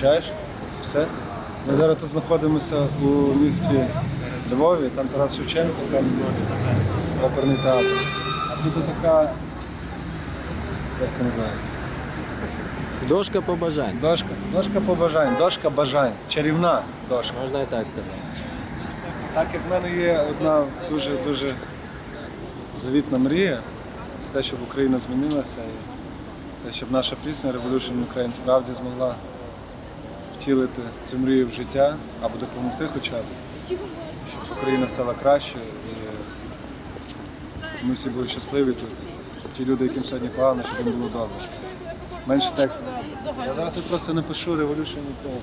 Включаєш? Все. Ми зараз тут знаходимося у місті Львові, там Тарас Шевченко, там оперний театр. А тут така. Як це називається? Дошка побажань. Дошка. Дошка побажань, дошка бажань. Чарівна дошка. Можна і так сказати. Так як в мене є одна дуже дуже завітна мрія, це те, щоб Україна змінилася і те, щоб наша пісня Revolution Ukraine справді змогла втілити цю мрію в життя або допомогти хоча б, щоб Україна стала кращою і ми всі були щасливі тут. Ті люди, яким сьогодні погано, щоб їм було добре. Менше тексту. Я зараз от просто напишу Revolution Ukraine.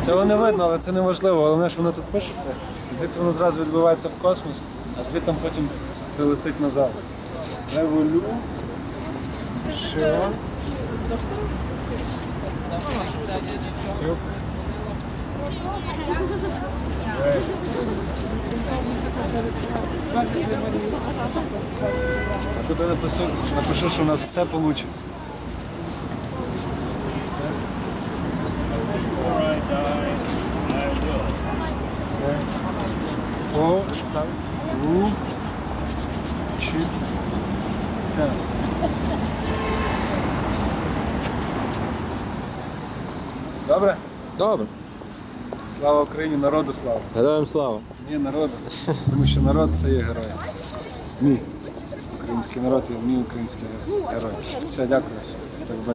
Цього не видно, але це не важливо. Головне, що воно тут пишеться. Звідси воно зразу відбивається в космос, а звідти потім прилетить назад. Револю. Що? Юк. А тут я напишу, напишу, що у нас все вийде. Все. О, у, чит, ся. Добре? Добре. Слава Україні, народу слава. Героям слава. Ні, народу. Тому що народ це є герой. Мій. Український народ є мій український герой. Все, дякую.